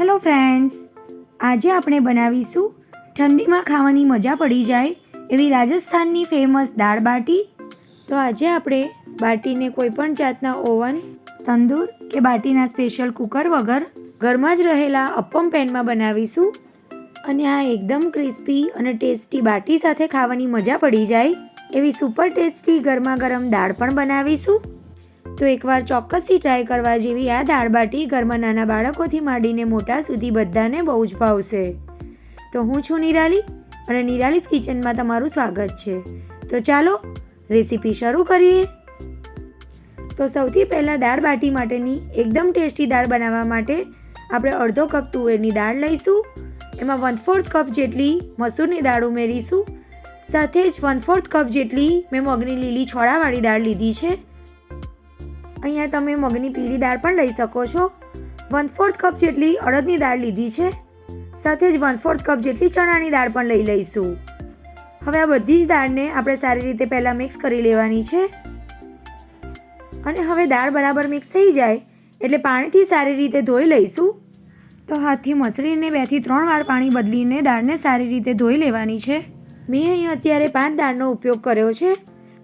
Hello friends, આજે આપણે બનાવીશું ઠંડીમાં ખાવાની મજા પડી જાય એવી રાજસ્થાનની ફેમસ દાળ બાટી. તો આજે આપણે બાટીને કોઈપણ જાતના ઓવન, તંદૂર કે બાટીના સ્પેશિયલ કુકર વગર ઘરમાં જ રહેલા અપ્પમ પેનમાં બનાવીશું. અને આ એકદમ ક્રિસ્પી અને ટેસ્ટી બાટી સાથે ખાવાની મજા પડી જાય એવી સુપર ટેસ્ટી ગરમા ગરમ દાળ પણ બનાવીશું. તો એકવાર ચોક્કસથી ટ્રાય કરવા જેવી આ દાળ બાટી ઘરમાં નાના બાળકોથી માંડીને મોટા સુધી બધાને બહુ જ ભાવશે. તો હું છું નિરાલી અને નિરાલીસ કિચનમાં તમારું સ્વાગત છે. તો ચાલો રેસીપી શરૂ કરીએ. તો સૌથી પહેલાં દાળ બાટી માટેની એકદમ ટેસ્ટી દાળ બનાવવા માટે આપણે અડધો કપ તુવેરની દાળ લઈશું. એમાં વન ફોર્થ કપ જેટલી મસૂરની દાળ ઉમેરીશું. સાથે જ વન ફોર્થ કપ જેટલી મેં મગની લીલી છોડાવાળી દાળ લીધી છે. અહીંયા તમે મગની પીળી દાળ પણ લઈ શકો છો. વન ફોર્થ કપ જેટલી અડદની દાળ લીધી છે. સાથે જ વન ફોર્થ કપ જેટલી ચણાની દાળ પણ લઈ લઈશું. હવે આ બધી જ દાળને આપણે સારી રીતે પહેલાં મિક્સ કરી લેવાની છે. અને હવે દાળ બરાબર મિક્સ થઈ જાય એટલે પાણીથી સારી રીતે ધોઈ લઈશું. તો હાથથી મસળીને બેથી ત્રણ વાર પાણી બદલીને દાળને સારી રીતે ધોઈ લેવાની છે. મેં અહીં અત્યારે પાંચ દાળનો ઉપયોગ કર્યો છે.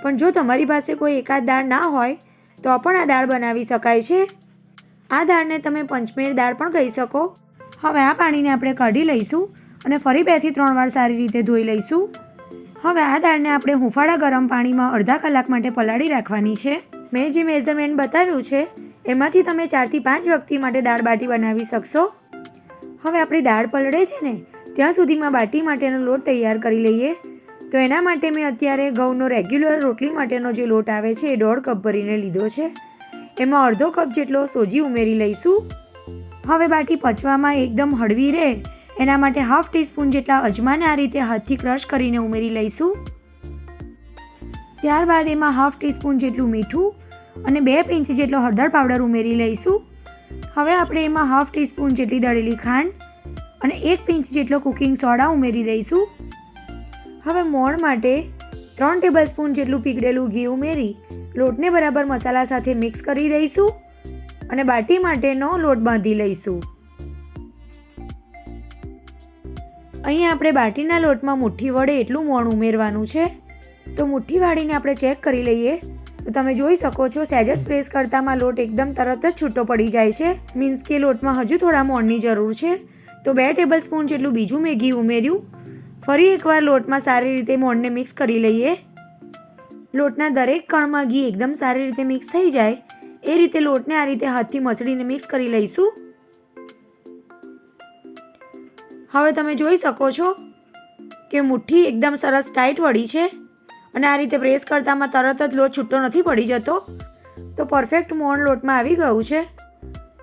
પણ જો તમારી પાસે કોઈ એકાદ દાળ ના હોય તો પણ આ દાળ બનાવી શકાય છે? આ દાળને તમે પંચમેળ દાળ પણ કહી શકો. હવે આ પાણીને આપણે કાઢી લઈશું અને ફરી બેથી ત્રણ વાર સારી રીતે ધોઈ લઈશું. હવે આ દાળને આપણે હુંફાળા ગરમ પાણીમાં અડધા કલાક માટે પલાળી રાખવાની છે. મેં જે મેઝરમેન્ટ બતાવ્યું છે, એમાંથી તમે ચારથી પાંચ વ્યક્તિ માટે દાળ બાટી બનાવી શકશો. હવે આપણી દાળ પલળે છે ને, ત્યાં સુધીમાં બાટી માટેનો લોટ તૈયાર કરી લઈએ. તો એના માટે મેં અત્યારે ઘઉંનો રેગ્યુલર રોટલી માટેનો જે લોટ આવે છે, એ દોઢ કપ ભરીને લીધો છે. એમાં અડધો કપ જેટલો સોજી ઉમેરી લઈશું. હવે બાટી પચવામાં એકદમ હળવી રહે, એના માટે હાફ ટીસ્પૂન જેટલા અજમાને આ રીતે હાથથી ક્રશ કરીને ઉમેરી લઈશું. ત્યારબાદ એમાં હાફ ટીસ્પૂન જેટલું મીઠું અને બે પિંચ જેટલો હળદર પાવડર ઉમેરી લઈશું. હવે આપણે એમાં હાફ ટીસ્પૂન જેટલી દળેલી ખાંડ અને એક પિંચ જેટલો કુકિંગ સોડા ઉમેરી દઈશું. હવે મોણ માટે ત્રણ ટેબલ સ્પૂન જેટલું પીગળેલું ઘી ઉમેરી લોટને બરાબર મસાલા સાથે મિક્સ કરી દઈશું અને બાટી માટેનો લોટ બાંધી લઈશું. અહીં આપણે બાટીના લોટમાં મુઠ્ઠી વડે એટલું મોણ ઉમેરવાનું છે. તો મુઠ્ઠી વાળીને આપણે ચેક કરી લઈએ. તો તમે જોઈ શકો છો, સહેજ જ પ્રેસ કરતામાં લોટ એકદમ તરત જ છૂટો પડી જાય છે. મીન્સ કે લોટમાં હજુ થોડા મોણની જરૂર છે. તો બે ટેબલ સ્પૂન જેટલું બીજું મેં ઘી ઉમેર્યું. ફરી એકવાર લોટમાં સારી રીતે મોણને મિક્સ કરી લઈએ. લોટના દરેક કણમાં ઘી એકદમ સારી રીતે મિક્સ થઈ જાય. એ રીતે લોટને આ રીતે હાથથી મસળીને મિક્સ કરી લઈશું. હવે તમે જોઈ શકો છો કે મુઠ્ઠી એકદમ સરસ ટાઈટ વળી છે અને આ રીતે પ્રેસ કરતામાં તરત જ લોટ છૂટો નથી પડી જતો. તો પરફેક્ટ મોણ લોટમાં આવી ગયું છે.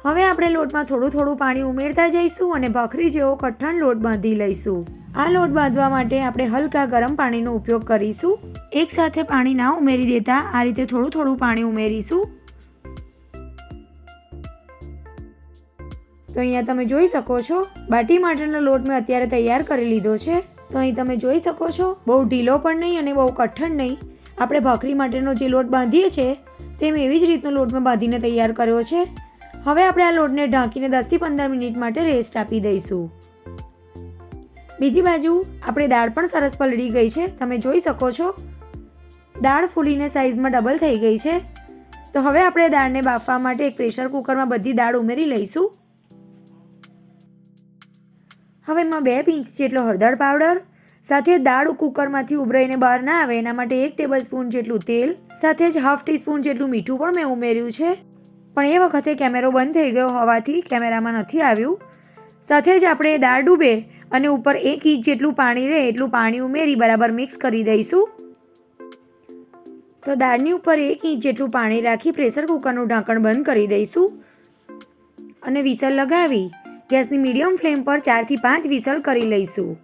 હવે આપણે લોટમાં થોડું થોડું પાણી ઉમેરતા જઈશું અને ભાખરી જેવો કઠણ લોટ બાંધી લઈશું. આ લોટ બાંધવા માટે આપણે હલકા ગરમ પાણીનો ઉપયોગ કરીશું. એકસાથે પાણી ના ઉમેરી દેતા આ રીતે થોડું થોડું પાણી ઉમેરીશું. તો અહીંયા તમે જોઈ શકો છો, બાટી માટેનો લોટ મેં અત્યારે તૈયાર કરી લીધો છે. તો અહીં તમે જોઈ શકો છો, બહુ ઢીલો પણ નહીં અને બહુ કઠણ નહીં. આપણે ભાખરી માટેનો જે લોટ બાંધીએ છીએ સેમ એવી જ રીતનો લોટ મેં બાંધીને તૈયાર કર્યો છે. હવે આપણે આ લોટને ઢાંકીને દસથી પંદર મિનિટ માટે રેસ્ટ આપી દઈશું. બીજી બાજુ આપણે દાળ પણ સરસ પલળી ગઈ છે. તમે જોઈ શકો છો. દાળ ફૂલીને સાઈઝમાં ડબલ થઈ ગઈ છે. તો હવે આપણે દાળને બાફવા માટે એક પ્રેશર કુકરમાં બધી દાળ ઉમેરી લઈશું. હવે એમાં બે પિંચ જેટલો હળદર પાવડર સાથે દાળ કુકરમાંથી ઉભરાઈને બહાર ના આવે એના માટે એક ટેબલ સ્પૂન જેટલું તેલ, સાથે જ હાફ ટીસ્પૂન જેટલું મીઠું પણ મેં ઉમેર્યું છે. પણ એ વખતે કેમેરો બંધ થઈ ગયો હોવાથી કેમેરામાં નથી આવ્યું. સાથે જ આપણે દાળ ડૂબે અને ઉપર એક ઇંચ જેટલું પાણી રહે એટલું પાણી ઉમેરી બરાબર મિક્સ કરી દઈશું. તો દાળની ઉપર એક ઇંચ જેટલું પાણી રાખી પ્રેશર કુકરનું ઢાંકણ બંધ કરી દઈશું. અને વિસલ લગાવી ગેસની મીડિયમ ફ્લેમ પર ચારથી પાંચ વિસલ કરી લઈશું.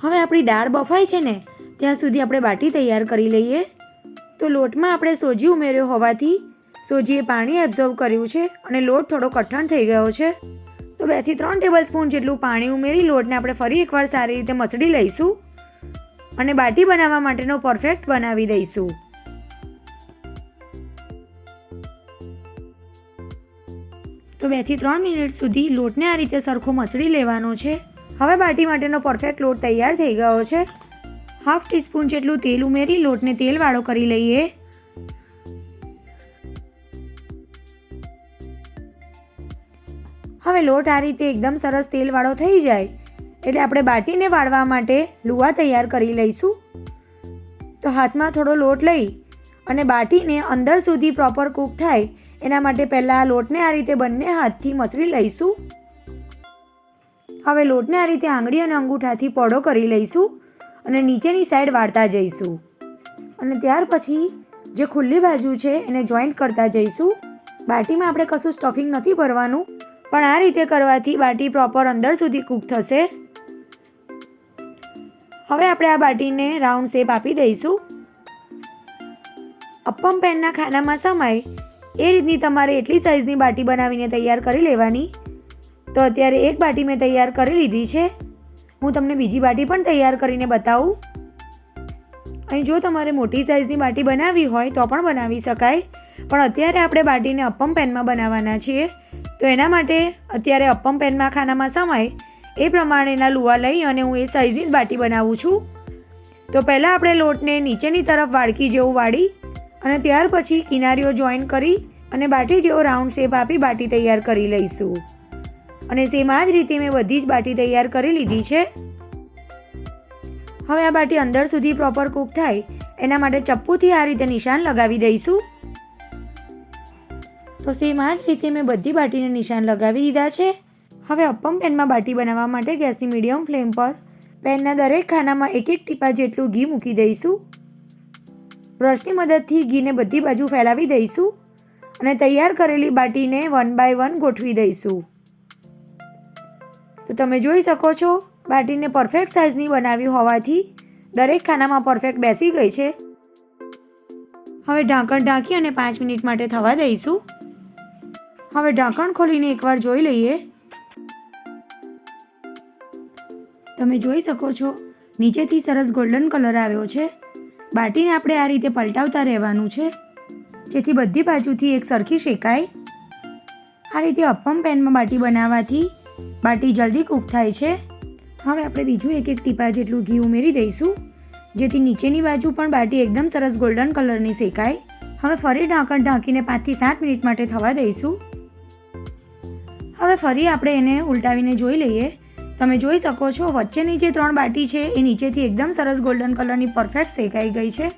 હવે આપણી દાળ બફાય છે ને, ત્યાં સુધી આપણે બાટી તૈયાર કરી લઈએ. તો લોટમાં આપણે સોજી ઉમેર્યો હોવાથી સોજીએ પાણી એબ્ઝોર્બ કર્યું છે અને લોટ થોડો કઠણ થઈ ગયો છે. બેથી ત્રણ ટેબલ સ્પૂન જેટલું પાણી ઉમેરી, લોટને આપણે ફરી એકવાર સારી રીતે મસળી લઈશું અને બાટી બનાવવા માટેનો પરફેક્ટ બનાવી દઈશું. તો બેથી ત્રણ મિનિટ સુધી લોટને આ રીતે સરખો મસળી લેવાનો છે. હવે બાટી માટેનો પરફેક્ટ લોટ તૈયાર થઈ ગયો છે. હાફ ટીસ્પૂન જેટલું તેલ ઉમેરી, લોટને તેલવાળો કરી લઈએ. લોટ આ રીતે એકદમ સરસ તેલવાળો થઈ જાય, એટલે આપણે બાટીને વાળવા માટે લુવા તૈયાર કરી લઈશું. તો હાથમાં થોડો લોટ લઈ અને બાટીને અંદર સુધી પ્રોપર કૂક થાય, એના માટે પહેલાં લોટને આ રીતે બંને હાથથી મસળી લઈશું. હવે લોટને આ રીતે આંગળી અને અંગૂઠાથી પોડો કરી લઈશું અને નીચેની સાઈડ વાળતા જઈશું. અને ત્યાર પછી જે ખુલ્લી બાજુ છે એને જોઈન્ટ કરતા જઈશું. બાટીમાં આપણે કશું સ્ટફિંગ નથી ભરવાનું. પણ આ રીતે કરવાથી બાટી પ્રોપર અંદર સુધી કૂક થશે. હવે આપણે આ બાટીને રાઉન્ડ શેપ આપી દઈશું. અપ્પમ પેનના ખાનામાં સમાય. એ રીતની તમારે એટલી સાઇઝની બાટી બનાવીને તૈયાર કરી લેવાની. તો અત્યારે એક બાટી મેં તૈયાર કરી લીધી છે. હું તમને બીજી બાટી પણ તૈયાર કરીને બતાવું. અહીં જો તમારે મોટી સાઇઝની બાટી બનાવવી હોય તો પણ બનાવી શકાય. પણ અત્યારે આપણે બાટીને અપ્પમ પેનમાં બનાવવાના છીએ. તો એના માટે અત્યારે અપ્પમ પેનમાં ખાનામાં સમાય એ પ્રમાણેના લુવા લઈ અને હું એ સાઇઝની જ બાટી બનાવું છું. તો પહેલાં આપણે લોટને નીચેની તરફ વાડકી જેવું વાળી અને ત્યાર પછી કિનારીઓ જોઈન કરી અને બાટી જેવો રાઉન્ડ શેપ આપી બાટી તૈયાર કરી લઈશું. અને સેમ આ જ રીતે મેં બધી જ બાટી તૈયાર કરી લીધી છે. હવે આ બાટી અંદર સુધી પ્રોપર કૂક થાય એના માટે ચપ્પુથી આ રીતે નિશાન લગાવી દઈશું. તો સેમ આ જ રીતે મેં બધી બાટીને નિશાન લગાવી દીધા છે. હવે અપ્પમ પેનમાં બાટી બનાવવા માટે ગેસની મીડિયમ ફ્લેમ પર પેનના દરેક ખાનામાં એક એક ટીપા જેટલું ઘી મૂકી દઈશું. બ્રશની મદદથી ઘીને બધી બાજુ ફેલાવી દઈશું અને તૈયાર કરેલી બાટીને વન બાય વન ગોઠવી દઈશું. તો તમે જોઈ શકો છો, બાટીને પરફેક્ટ સાઇઝની બનાવી હોવાથી દરેક ખાનામાં પરફેક્ટ બેસી ગઈ છે. હવે ઢાંકણ ઢાંકી અને પાંચ મિનિટ માટે થવા દઈશું. હવે ઢાંકણ ખોલીને એકવાર જોઈ લઈએ. તમે જોઈ શકો છો, નીચેથી સરસ ગોલ્ડન કલર આવ્યો છે. બાટીને આપણે આ રીતે પલટાવતા રહેવાનું છે. જેથી બધી બાજુથી એક સરખી શેકાય. આ રીતે અપ્પમ પેનમાં બાટી બનાવવાથી બાટી જલ્દી કૂક થાય છે. હવે આપણે બીજું એક એક ટીપા જેટલું ઘી ઉમેરી દઈશું, જેથી નીચેની બાજુ પણ બાટી એકદમ સરસ ગોલ્ડન કલરની શેકાય. હવે ફરી ઢાંકણ ઢાંકીને પાંચથી સાત મિનિટ માટે થવા દઈશું. હવે ફરી આપણે એને ઉલટાવીને જોઈ લઈએ. તમે જોઈ શકો છો, વચ્ચેની જે ત્રણ બાટી છે, એ નીચેથી એકદમ સરસ ગોલ્ડન કલરની પરફેક્ટ શેકાઈ ગઈ છે.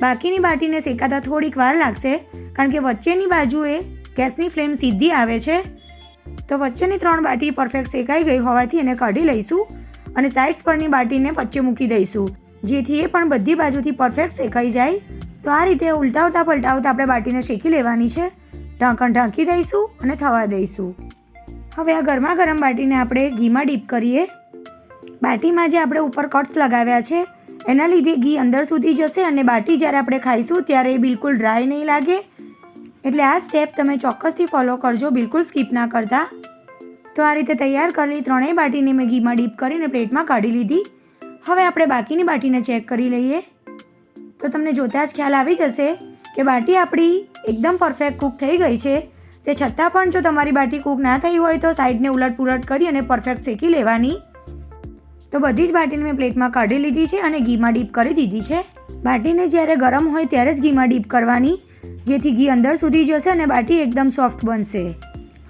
બાકીની બાટીને શેકાતા થોડીક વાર લાગશે, કારણ કે વચ્ચેની બાજુએ ગેસની ફ્લેમ સીધી આવે છે. તો વચ્ચેની ત્રણ બાટી પરફેક્ટ શેકાઈ ગઈ હોવાથી એને કાઢી લઈશું અને સાઇડ્સ પરની બાટીને વચ્ચે મૂકી દઈશું, જેથી એ પણ બધી બાજુથી પરફેક્ટ શેકાઈ જાય. તો આ રીતે ઉલટાવતા પલટાવતા આપણે બાટીને શેકી લેવાની છે. ઢાંકણ ઢાંકી દઈશું અને થવા દઈશું. હવે આ ગરમા ગરમ બાટીને આપણે ઘીમાં ડીપ કરીએ. બાટીમાં જે આપણે ઉપર કટ્સ લગાવ્યા છે, એના લીધે ઘી અંદર સુધી જશે અને બાટી જ્યારે આપણે ખાઈશું ત્યારે એ બિલકુલ ડ્રાય નહીં લાગે. એટલે આ સ્ટેપ તમે ચોક્કસથી ફોલો કરજો, બિલકુલ સ્કીપ ના કરતા. તો આ રીતે તૈયાર કરેલી ત્રણેય બાટીને મેં ઘીમાં ડીપ કરીને પ્લેટમાં કાઢી લીધી. હવે આપણે બાકીની બાટીને ચેક કરી લઈએ. તો તમને જોતાં જ ખ્યાલ આવી જશે કે બાટી આપણી એકદમ પરફેક્ટ કૂક થઈ ગઈ છે. તે છતાં પણ જો તમારી બાટી કૂક ના થઈ હોય તો સાઈડને ઉલટ પુલટ કરી અને પરફેક્ટ શેકી લેવાની. તો બધી જ બાટીને મેં પ્લેટમાં કાઢી લીધી છે અને ઘીમાં ડીપ કરી દીધી છે. બાટીને જ્યારે ગરમ હોય ત્યારે જ ઘીમાં ડીપ કરવાની, જેથી ઘી અંદર સુધી જશે અને બાટી એકદમ સોફ્ટ બનશે.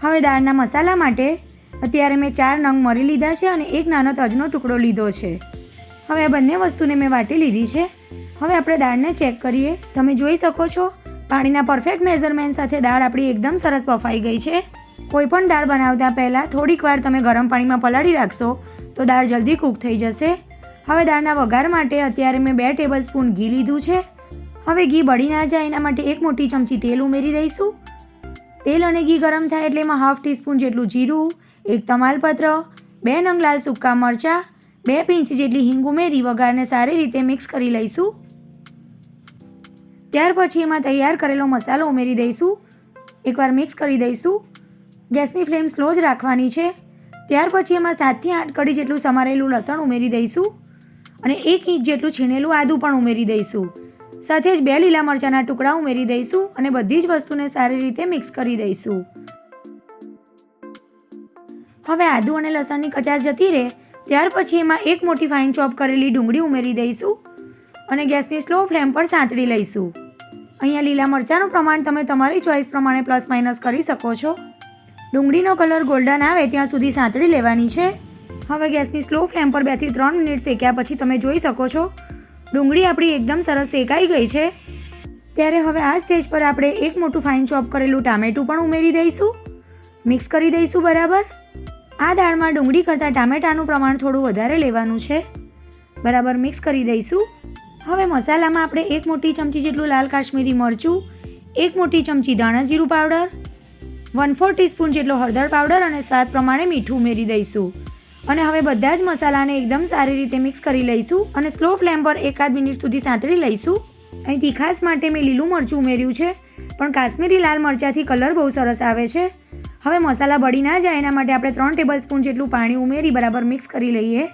હવે દાળના મસાલા માટે અત્યારે મેં ચાર નંગ મરી લીધા છે અને એક નાનો તજનો ટુકડો લીધો છે. હવે આ બંને વસ્તુને મેં વાટી લીધી છે. હવે આપણે દાળને ચેક કરીએ. તમે જોઈ શકો છો પાણીના પરફેક્ટ મેઝરમેન્ટ સાથે દાળ આપણી એકદમ સરસ બફાઈ ગઈ છે. કોઈ પણ દાળ બનાવતા પહેલાં થોડીક વાર તમે ગરમ પાણીમાં પલાળી રાખશો તો દાળ જલ્દી કૂક થઈ જશે. હવે દાળના વઘાર માટે અત્યારે મેં બે ટેબલ સ્પૂન ઘી લીધું છે. હવે ઘી બળી ના જાય એના માટે એક મોટી ચમચી તેલ ઉમેરી દઈશું. તેલ અને ઘી ગરમ થાય એટલે એમાં હાફ ટીસ્પૂન જેટલું જીરું, એક તમાલપત્ર, બે નંગ લાલ સૂકા મરચાં, બે પિંચ જેટલી હિંગ ઉમેરી વઘારને સારી રીતે મિક્સ કરી લઈશું. ત્યાર પછી એમાં તૈયાર કરેલો મસાલો ઉમેરી દઈશું. એકવાર મિક્સ કરી દઈશું. ગેસની ફ્લેમ સ્લો જ રાખવાની છે. ત્યાર પછી એમાં સાતથી આઠ કડી જેટલું સમારેલું લસણ ઉમેરી દઈશું અને એક ઇંચ જેટલું છીણેલું આદું પણ ઉમેરી દઈશું. સાથે જ બે લીલા મરચાંના ટુકડા ઉમેરી દઈશું અને બધી જ વસ્તુને સારી રીતે મિક્સ કરી દઈશું. હવે આદુ અને લસણની કચાશ જતી રહે. ત્યાર પછી એમાં એક મોટી ફાઇન ચોપ કરેલી ડુંગળી ઉમેરી દઈશું. અને ગેસની સ્લો ફ્લેમ પર સાંતળી લઈશું. અહીંયા લીલા મરચાંનું પ્રમાણ તમે તમારી ચોઈસ પ્રમાણે પ્લસ માઇનસ કરી શકો છો. ડુંગળીનો કલર ગોલ્ડન આવે ત્યાં સુધી સાંતળી લેવાની છે. હવે ગેસની સ્લો ફ્લેમ પર બેથી ત્રણ મિનિટ શેક્યા પછી તમે જોઈ શકો છો. ડુંગળી આપણી એકદમ સરસ શેકાઈ ગઈ છે. ત્યારે હવે આ સ્ટેજ પર આપણે એક મોટું ફાઇન ચોપ કરેલું ટામેટું પણ ઉમેરી દઈશું. મિક્સ કરી દઈશું બરાબર. આ દાળમાં ડુંગળી કરતાં ટામેટાનું પ્રમાણ થોડું વધારે લેવાનું છે. બરાબર મિક્સ કરી દઈશું. હવે મસાલામાં આપણે એક મોટી ચમચી જેટલું લાલ કાશ્મીરી મરચું, એક મોટી ચમચી ધાણા જીરું પાવડર વન ફોર ટીસ્પૂન જેટલો હળદર પાવડર અને સ્વાદ પ્રમાણે મીઠું ઉમેરી દઈશું. અને હવે બધા જ મસાલાને એકદમ સારી રીતે મિક્સ કરી લઈશું અને સ્લો ફ્લેમ પર એકાદ મિનિટ સુધી સાંતળી લઈશું. અહીં તીખાસ માટે મેં લીલું મરચું ઉમેર્યું છે, પણ કાશ્મીરી લાલ મરચાંથી કલર બહુ સરસ આવે છે. હવે મસાલા બળી ના જાય એના માટે આપણે ત્રણ ટેબલ સ્પૂન જેટલું પાણી ઉમેરી બરાબર મિક્સ કરી લઈએ.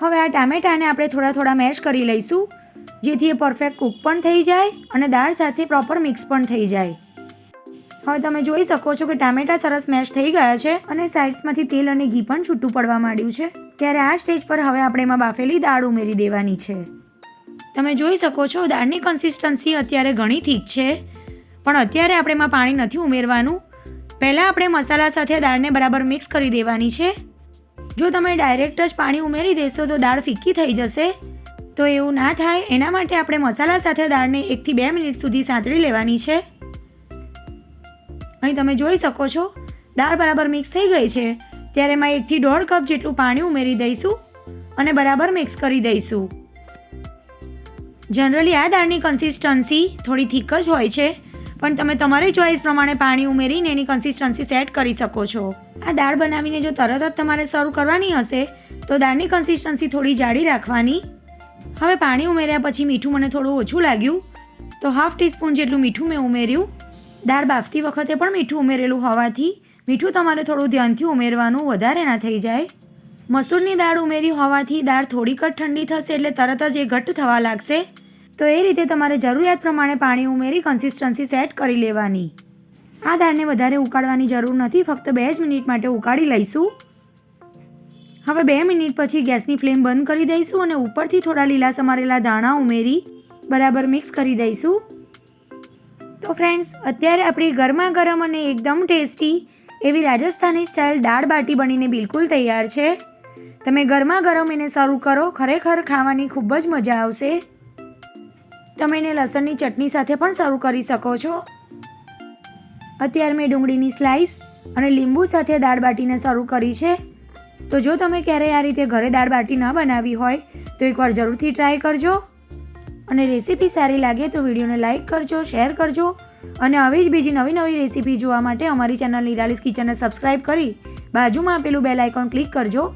હવે આ ટામેટાને આપણે થોડા થોડા મેશ કરી લઈશું, જેથી એ પરફેક્ટ કૂક પણ થઈ જાય અને દાળ સાથે પ્રોપર મિક્સ પણ થઈ જાય. હવે તમે જોઈ શકો છો કે ટામેટા સરસ મેશ થઈ ગયા છે અને સાઇડ્સમાંથી તેલ અને ઘી પણ છૂટું પડવા માંડ્યું છે. ત્યારે આ સ્ટેજ પર હવે આપણે એમાં બાફેલી દાળ ઉમેરી દેવાની છે. તમે જોઈ શકો છો દાળની કન્સિસ્ટન્સી અત્યારે ઘણી થીક છે, પણ અત્યારે આપણે એમાં પાણી નથી ઉમેરવાનું. પહેલાં આપણે મસાલા સાથે દાળને બરાબર મિક્સ કરી દેવાની છે. જો તમે ડાયરેક્ટ જ પાણી ઉમેરી દેશો તો દાળ ફિક્કી થઈ જશે? તો એવું ના થાય, એના માટે આપણે મસાલા સાથે દાળને એકથી બે મિનિટ સુધી સાંતળી લેવાની છે. અહીં તમે જોઈ શકો છો, દાળ બરાબર મિક્સ થઈ ગઈ છે. ત્યારે એમાં એકથી દોઢ કપ જેટલું પાણી ઉમેરી દઈશું અને બરાબર મિક્સ કરી દઈશું. જનરલી આ દાળની કન્સિસ્ટન્સી થોડી થીક જ હોય છે. પણ તમે તમારી ચોઈસ પ્રમાણે પાણી ઉમેરીને એની કન્સિસ્ટન્સી સેટ કરી શકો છો. આ દાળ બનાવીને જો તરત જ તમારે સર્વ કરવાની હશે, તો દાળની કન્સિસ્ટન્સી થોડી જાડી રાખવાની. હવે પાણી ઉમેર્યા પછી મીઠું મને થોડું ઓછું લાગ્યું. તો હાફ ટીસ્પૂન જેટલું મીઠું મેં ઉમેર્યું. દાળ બાફતી વખતે પણ મીઠું ઉમેરેલું હોવાથી મીઠું તમારે થોડું ધ્યાનથી ઉમેરવાનું વધારે ના થઈ જાય. મસૂરની દાળ ઉમેરી હોવાથી દાળ થોડીક જ ઠંડી થશે એટલે તરત જ એ ઘટ્ટ થવા લાગશે. તો એ રીતે તમારે જરૂરિયાત પ્રમાણે પાણી ઉમેરી કન્સિસ્ટન્સી સેટ કરી લેવાની. આ દાળને વધારે ઉકાળવાની જરૂર નથી, ફક્ત બે જ મિનિટ માટે ઉકાળી લઈશું. હવે બે મિનિટ પછી ગેસની ફ્લેમ બંધ કરી દઈશું અને ઉપરથી થોડા લીલા સમારેલા દાણા ઉમેરી બરાબર મિક્સ કરી દઈશું. તો ફ્રેન્ડ્સ અત્યારે આપણી ગરમા ગરમ અને એકદમ ટેસ્ટી એવી રાજસ્થાની સ્ટાઇલ દાળ બાટી બનીને બિલકુલ તૈયાર છે. તમે ગરમા ગરમ એને શરૂ કરો, ખરેખર ખાવાની ખૂબ જ મજા આવશે. તમે એને લસણની ચટણી સાથે પણ સર્વ કરી શકો છો. અત્યારે મેં ડુંગળીની સ્લાઇસ અને લીંબુ સાથે દાળ બાટીને સર્વ કરી છે. તો જો તમે ક્યારેય આ રીતે ઘરે દાળ બાટી ન બનાવી હોય, તો એકવાર જરૂરથી ટ્રાય કરજો. અને રેસીપી સારી લાગે તો વિડીયોને લાઇક કરજો શેર કરજો. અને આવી જ બીજી નવી નવી રેસીપી જોવા માટે અમારી ચેનલ નિરાલીસ કિચનને સબસ્ક્રાઇબ કરી બાજુમાં આપેલું બેલ આઇકોન ક્લિક કરજો,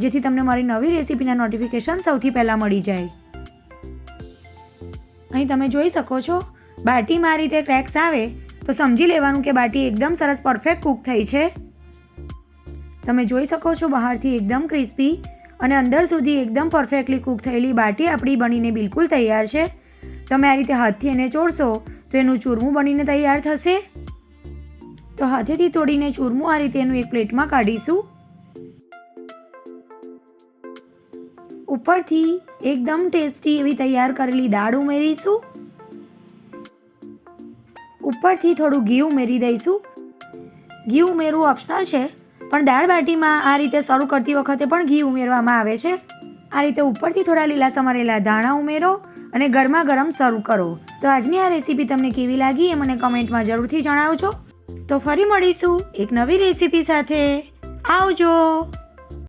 જેથી તમને મારી નવી રેસીપીના નોટિફિકેશન સૌથી પહેલાં મળી જાય. અહીં તમે જોઈ શકો છો બાટીમાં આ રીતે ક્રેક્સ આવે, તો સમજી લેવાનું કે બાટી એકદમ સરસ પરફેક્ટ કૂક થઈ છે. તમે જોઈ શકો છો બહારથી એકદમ ક્રિસ્પી અને અંદર સુધી એકદમ પરફેક્ટલી કૂક થયેલી બાટી આપણી બનીને બિલકુલ તૈયાર છે. તમે આ રીતે હાથથી એને ચોરશો, તો એનું ચૂરમું બનીને તૈયાર થશે. તો હાથેથી તોડીને ચૂરમું આ રીતે એનું એક પ્લેટમાં કાઢીશું. ઉપરથી એકદમ ટેસ્ટી એવી તૈયાર કરેલી દાળ ઉમેરીશું. ઉપરથી થોડું ઘી ઉમેરી દઈશું. ઘી ઉમેરવું ઓપ્શનલ છે, પણ દાળ બાટીમાં આ રીતે શરૂ કરતી વખતે પણ ઘી ઉમેરવામાં આવે છે. આ રીતે ઉપરથી થોડા લીલા સમારેલા ધાણા ઉમેરો અને ગરમા ગરમ સર્વ કરો. તો આજની આ રેસીપી તમને કેવી લાગી એ મને કમેન્ટમાં જરૂરથી જણાવજો. તો ફરી મળીશું એક નવી રેસીપી સાથે. આવજો!